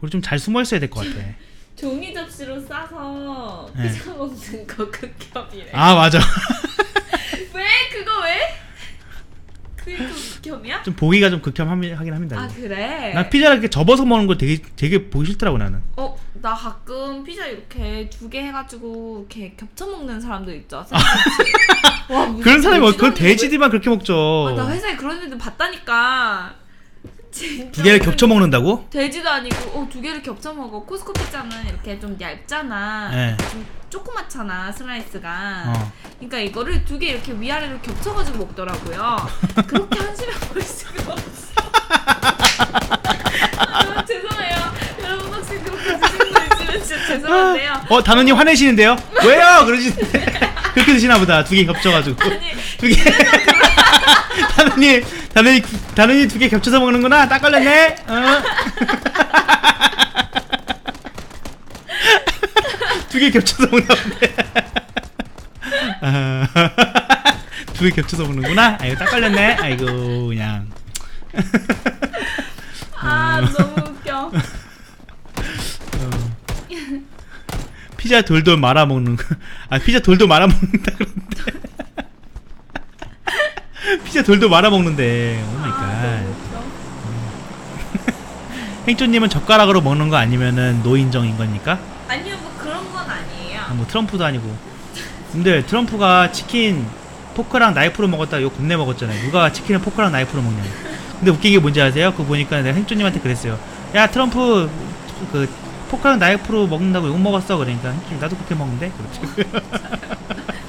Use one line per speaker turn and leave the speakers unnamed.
우리 좀 잘 숨어 있어야 될 것 같아.
종이 접시로 싸서
네.
피자 먹는 거 극혐이래.
아 맞아.
왜 그거 왜? 그게 극혐이야?
좀 보기가 좀 극혐하긴 합니다.
아 그래?
난 피자를 이렇게 접어서 먹는 거 되게 되게 보기 싫더라고 나는.
어, 나 가끔 피자 이렇게 두 개 해가지고 이렇게 겹쳐 먹는 사람들 있죠. 와, 무슨
그런 사람이 뭐
돼지던데
돼지들만 그렇게 먹죠.
아, 나 회사에 그런 애들 봤다니까.
두 개를 겹쳐 먹는다고?
돼지도 아니고 어, 두 개를 겹쳐 먹어. 코스코 피자는 이렇게 좀 얇잖아.
네.
좀 조그맣잖아 슬라이스가.
어.
그러니까 이거를 두 개 이렇게 위아래로 겹쳐가지고 먹더라고요. 그렇게 한심해 보일 수가 없어. 아, 죄송해요. 여러분 혹시 그렇게 드신 분 있으면 진짜 죄송한데요.
어 단원님 화내시는데요? 왜요? 그러시는데 그렇게 드시나 보다 두 개 겹쳐가지고
아니
두 개. 단원님 단원님 단원님 두개 겹쳐서 먹는구나. 딱 걸렸네. 어? 두 개 겹쳐서 먹나 본데. 아, 두개 겹쳐서 먹는구나. 아이고 딱 걸렸네. 아이고 그냥.
아 너무 웃겨.
피자 돌돌 말아 먹는 거. 아 피자 돌돌 말아 먹는다 그런데. 피자 돌돌 말아 먹는데. 오 마이
아,
갓.
너무 웃겨.
행조님은 젓가락으로 먹는 거 아니면은 노인정인 겁니까?
아니요 뭐 그런 건 아니에요.
아, 뭐 트럼프도 아니고. 근데 트럼프가 치킨 포크랑 나이프로 먹었다 욕 겁내 먹었잖아요. 누가 치킨을 포크랑 나이프로 먹냐. 근데 웃긴 게 뭔지 아세요? 그거 보니까 내가 행조님한테 그랬어요. 야 트럼프 그 포크랑 나이프로 먹는다고 욕 먹었어. 그러니까 행조님 나도 그렇게 먹는데. 그렇지.